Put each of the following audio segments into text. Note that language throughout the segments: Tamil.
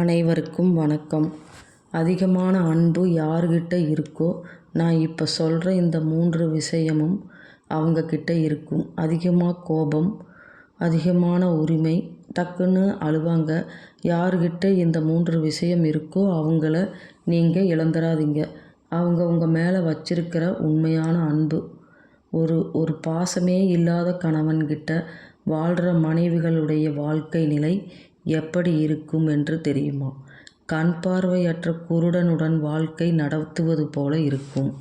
அனைவருக்கும் வணக்கம். அதிகமான அன்பு யார்கிட்ட இருக்கோ நான் இப்போ சொல்கிற இந்த மூன்று விஷயமும் அவங்கக்கிட்ட இருக்கும். அதிகமாக கோபம் அதிகமான உரிமை டக்குன்னு அழுவாங்க. யார்கிட்ட இந்த மூன்று விஷயம் இருக்கோ அவங்கள நீங்கள் இழந்துடாதீங்க அவங்க உங்கள் மேலே வச்சிருக்கிற உண்மையான அன்பு. ஒரு ஒரு பாசமே இல்லாத கணவன்கிட்ட வாழ்கிற மனைவிகளுடைய வாழ்க்கை நிலை எப்படி இருக்கும் என்று தெரியுமா? கண் பார்வையற்ற குருடனுடன் வாழ்க்கை நடத்துவது போல இருக்கும்.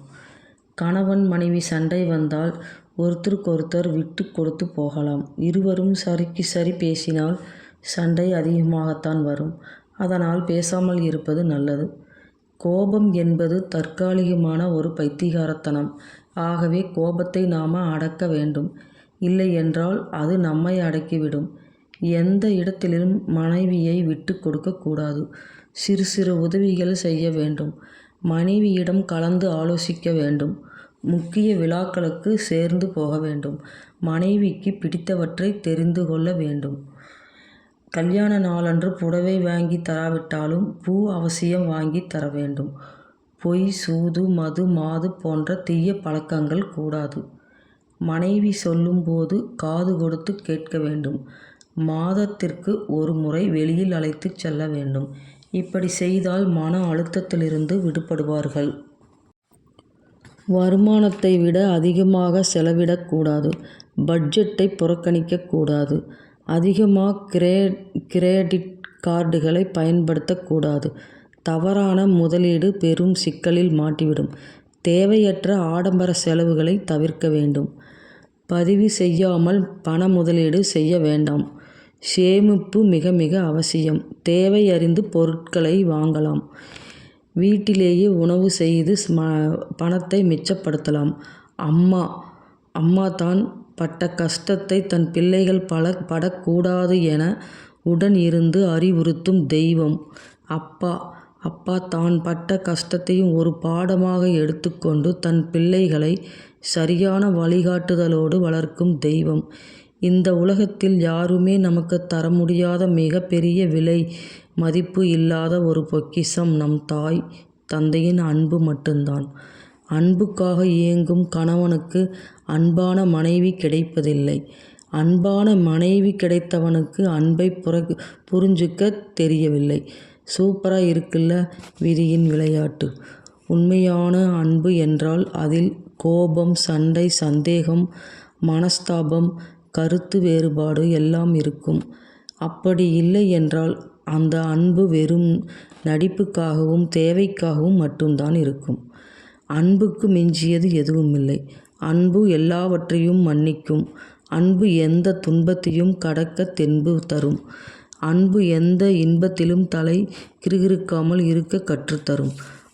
கணவன் மனைவி சண்டை வந்தால் ஒருத்தருக்கொருத்தர் விட்டு கொடுத்து போகலாம். இருவரும் சரிக்கு சரி பேசினால் சண்டை அதிகமாகத்தான் வரும். அதனால் பேசாமல் இருப்பது நல்லது. கோபம் என்பது தற்காலிகமான ஒரு பைத்தியகாரத்தனம். ஆகவே கோபத்தை நாம் அடக்க வேண்டும். இல்லை என்றால் அது நம்மை அடக்கிவிடும். எந்த இடத்திலும் மனைவியை விட்டு கொடுக்கக்கூடாது சிறு சிறு உதவிகள் செய்ய வேண்டும். மனைவியிடம் கலந்து ஆலோசிக்க வேண்டும். முக்கிய விழாக்களுக்கு சேர்ந்து போக வேண்டும். மனைவிக்கு பிடித்தவற்றை தெரிந்து கொள்ள வேண்டும். கல்யாண நாளன்று புடவை வாங்கி தராவிட்டாலும் பூ அவசியம் வாங்கி தர வேண்டும். பொய் சூது மது மாது போன்ற தீய பழக்கங்கள் கூடாது. மனைவி சொல்லும்போது காது கொடுத்து கேட்க வேண்டும். மாதத்திற்கு ஒரு முறை வெளியில் அழைத்துச் செல்ல வேண்டும். இப்படி செய்தால் மன அழுத்தத்திலிருந்து விடுபடுவார்கள். வருமானத்தை விட அதிகமாக செலவிடக்கூடாது பட்ஜெட்டை புறக்கணிக்கக்கூடாது அதிகமாக கிரே கிரெடிட் கார்டுகளை பயன்படுத்தக்கூடாது தவறான முதலீடு பெரும் சிக்கலில் மாட்டிவிடும். தேவையற்ற ஆடம்பர செலவுகளை தவிர்க்க வேண்டும். பதிவு செய்யாமல் பண முதலீடு செய்ய வேண்டாம். சேமிப்பு மிக மிக அவசியம். தேவை அறிந்து பொருட்களை வாங்கலாம். வீட்டிலேயே உணவு செய்து பணத்தை மிச்சப்படுத்தலாம். அம்மா அம்மா தான் பட்ட கஷ்டத்தை தன் பிள்ளைகள் பல படக்கூடாது என உடன் இருந்து அறிவுறுத்தும் தெய்வம். அப்பா அப்பா தான் பட்ட கஷ்டத்தையும் ஒரு பாடமாக எடுத்துக்கொண்டு தன் பிள்ளைகளை சரியான வழிகாட்டுதலோடு வளர்க்கும் தெய்வம். இந்த உலகத்தில் யாருமே நமக்கு தர முடியாத மிக பெரிய விலை. மதிப்பு இல்லாத ஒரு பொக்கிஷம் நம் தாய் தந்தையின் அன்பு மட்டும்தான். அன்புக்காக இயங்கும் கணவனுக்கு அன்பான மனைவி கிடைப்பதில்லை. அன்பான மனைவி கிடைத்தவனுக்கு அன்பை புற புரிஞ்சுக்க தெரியவில்லை. சூப்பராக இருக்குல்ல விதியின் விளையாட்டு. உண்மையான அன்பு என்றால் அதில் கோபம் சண்டை சந்தேகம் மனஸ்தாபம் கருத்து வேறுபாடு எல்லாம் இருக்கும். அப்படி இல்லை என்றால் அந்த அன்பு வெறும் நடிப்புக்காகவும் தேவைக்காகவும் மட்டும்தான் இருக்கும். அன்புக்கு மிஞ்சியது எதுவுமில்லை. அன்பு எல்லாவற்றையும் மன்னிக்கும். அன்பு எந்த துன்பத்தையும் கடக்க தென்பு தரும். அன்பு எந்த இன்பத்திலும் தலை கிறுகிறுக்காமல் இருக்க கற்றுத்தரும்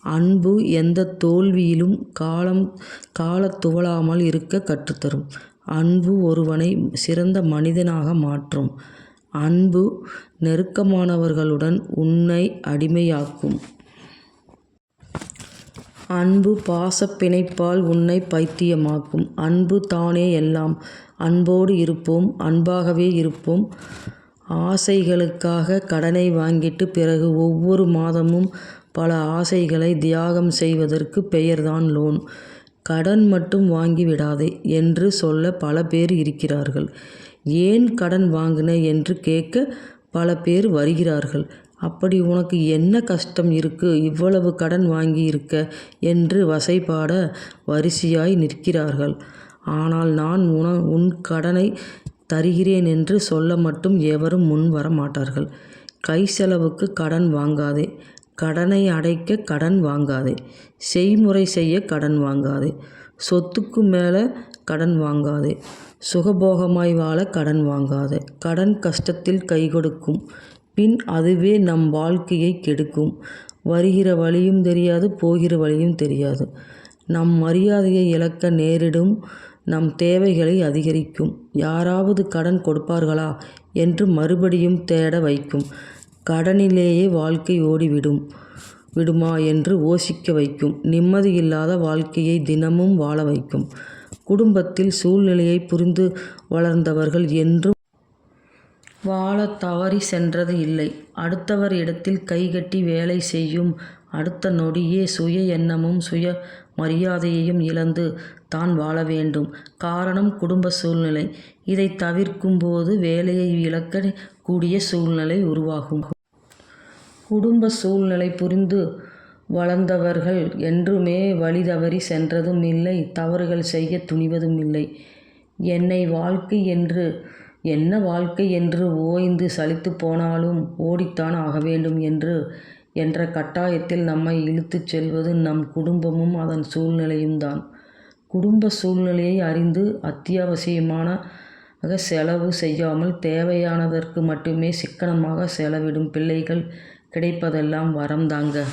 அன்பு எந்த தோல்வியிலும் காலம் காலத் துவளாமல் இருக்க கற்றுத்தரும் அன்பு ஒருவனை சிறந்த மனிதனாக மாற்றும். அன்பு நெருக்கமானவர்களுடன் உன்னை அடிமையாக்கும். அன்பு பாசப் பிணைப்பால் உன்னை பைத்தியமாக்கும். அன்பு தானே எல்லாம். அன்போடு இருப்போம். அன்பாகவே இருப்போம். ஆசைகளுக்காக கடனை வாங்கிட்டு பிறகு ஒவ்வொரு மாதமும் பல ஆசைகளை தியாகம் செய்வதற்கு பெயர்தான் லோன். கடன் மட்டும் வாங்கி விடாதே என்று சொல்ல பல பேர் இருக்கிறார்கள். ஏன் கடன் வாங்கின என்று கேட்க பல பேர் வருகிறார்கள். அப்படி உனக்கு என்ன கஷ்டம் இருக்கு? இவ்வளவு கடன் வாங்கி இருக்க என்று வசைபாட வரிசையாய் நிற்கிறார்கள். ஆனால் நான் உன உன் கடனை தருகிறேன் என்று சொல்ல மட்டும் எவரும் முன் வர மாட்டார்கள் கை செலவுக்கு கடன் வாங்காதே. கடனை அடைக்க கடன் வாங்காதே. செய்முறை செய்ய கடன் வாங்காதே. சொத்துக்கு மேலே கடன் வாங்காதே. சுகபோகமாய் வாழ கடன் வாங்காதே. கடன் கஷ்டத்தில் கை கொடுக்கும். பின் அதுவே நம் வாழ்க்கையை கெடுக்கும். வருகிற வழியும் தெரியாது போகிற வழியும் தெரியாது. நம் மரியாதையை இழக்க நேரிடும். நம் தேவைகளை அதிகரிக்கும். யாராவது கடன் கொடுப்பார்களா என்று மறுபடியும் தேட வைக்கும். கடனிலேயே வாழ்க்கை ஓடிவிடும். விடுமா என்று யோசிக்க வைக்கும். நிம்மதியில்லாத வாழ்க்கையை தினமும் வாழ வைக்கும். குடும்பத்தில் சூழ்நிலையை புரிந்து வளர்ந்தவர்கள் என்றும் வாழத் தவறி சென்றது இல்லை. அடுத்தவர் இடத்தில் கைகட்டி வேலை செய்யும் அடுத்த நொடியே சுய எண்ணமும் சுய மரியாதையையும் இழந்து தான் வாழ வேண்டும். காரணம் குடும்ப சூழ்நிலை. இதை தவிர்க்கும் போது வேலையை இழக்க கூடிய சூழ்நிலை உருவாகும். குடும்ப சூழ்நிலை புரிந்து வளர்ந்தவர்கள் என்றுமே வழி தவறி சென்றதும் இல்லை தவறுகள் செய்ய துணிவதும் இல்லை. என்னை வாழ்க்கை என்று என்ன வாழ்க்கை என்று ஓய்ந்து சலித்து போனாலும் ஓடித்தான் ஆகவேண்டும் என்று என்ற கட்டாயத்தில் நம்மை இழுத்துச் செல்வது நம் குடும்பமும் அதன் சூழ்நிலையும் தான். குடும்ப சூழ்நிலையை அறிந்து அத்தியாவசியமான செலவு செய்யாமல் தேவையானதற்கு மட்டுமே சிக்கனமாக செலவிடும் பிள்ளைகள் கிடைப்பதெல்லாம் வரம் தாங்க.